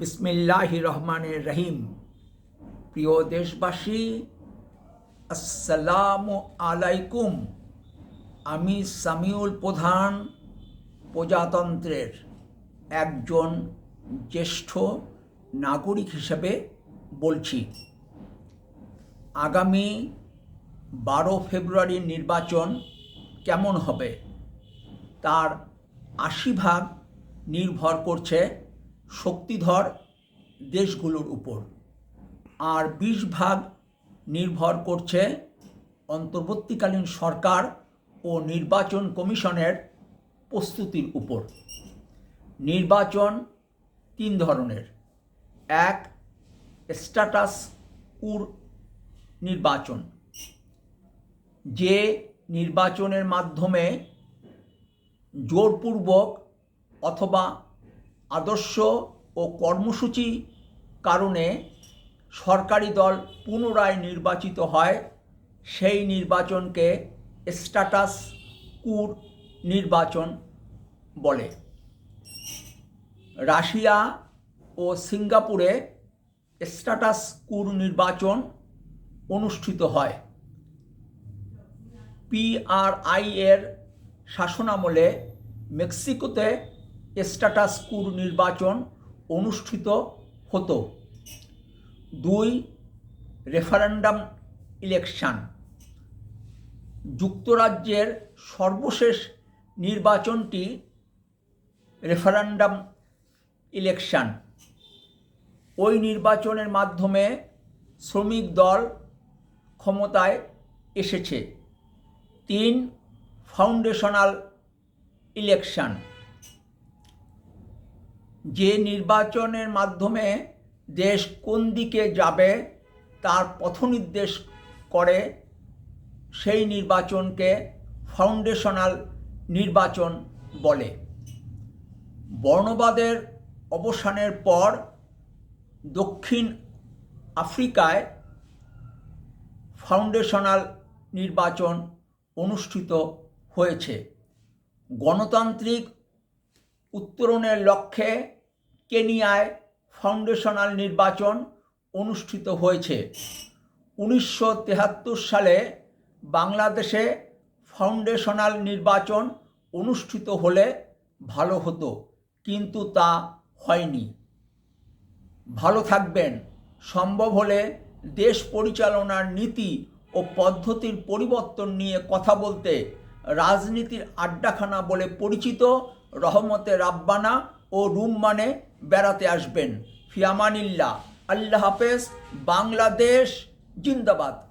বিসমিল্লাহ রহমানের রহিম। প্রিয় দেশবাসী, আসসালামু আলাইকুম। আমি সামিউল প্রধান, প্রজাতন্ত্রের একজন জ্যেষ্ঠ নাগরিক হিসেবে বলছি। আগামী বারো ফেব্রুয়ারির নির্বাচন কেমন হবে? তার আশি ভাগ নির্ভর করছে শক্তিধর দেশগুলোর উপর। আর বিশ ভাগ নির্ভর করছে অন্তর্বর্তীকালীন সরকার ও নির্বাচন কমিশনের প্রস্তুতির উপর। নির্বাচন তিন ধরনের। এক, স্ট্যাটাস উর নির্বাচন। যে নির্বাচনের মাধ্যমে জোরপূর্বক অথবা আদর্শ ও কর্মসূচি কারণে সরকারি দল পুনরায় নির্বাচিত হয়, সেই নির্বাচনকে স্ট্যাটাস কুর নির্বাচন বলে। রাশিয়া ও সিঙ্গাপুরে স্ট্যাটাস কুর নির্বাচন অনুষ্ঠিত হয়। পিআরআই এর শাসনামলে মেক্সিকোতে স্ট্যাটাস কুর নির্বাচন অনুষ্ঠিত হতো। দুই রেফারেন্ডাম ইলেকশান যুক্তরাজ্যের সর্বশেষ নির্বাচনটি রেফারেন্ডাম ইলেকশান ওই নির্বাচনের মাধ্যমে শ্রমিক দল ক্ষমতায় এসেছে। তিন ফাউন্ডেশনাল ইলেকশন যে নির্বাচনের মাধ্যমে দেশ কোন দিকে যাবে, তার পথনির্দেশ করে সেই নির্বাচনকে ফাউন্ডেশনাল নির্বাচন বলে। বর্ণবাদের অবসানের পর দক্ষিণ আফ্রিকায় ফাউন্ডেশনাল নির্বাচন অনুষ্ঠিত হয়েছে। গণতান্ত্রিক উত্তরণের লক্ষ্যে কেনিয়ায় ফাউন্ডেশনাল নির্বাচন অনুষ্ঠিত হয়েছে। উনিশশো সালে বাংলাদেশে ফাউন্ডেশনাল নির্বাচন অনুষ্ঠিত হলে ভালো হতো, কিন্তু তা হয়নি। ভালো থাকবেন। সম্ভব হলে দেশ পরিচালনার নীতি ও পদ্ধতির পরিবর্তন নিয়ে কথা বলতে রাজনীতির আড্ডাখানা বলে পরিচিত রহমতে রাব্বানা ও রুম মানে বেড়াতে আসবেন। ফিয়ামানিল্লা আল্লাহ হাফেজ বাংলাদেশ জিন্দাবাদ।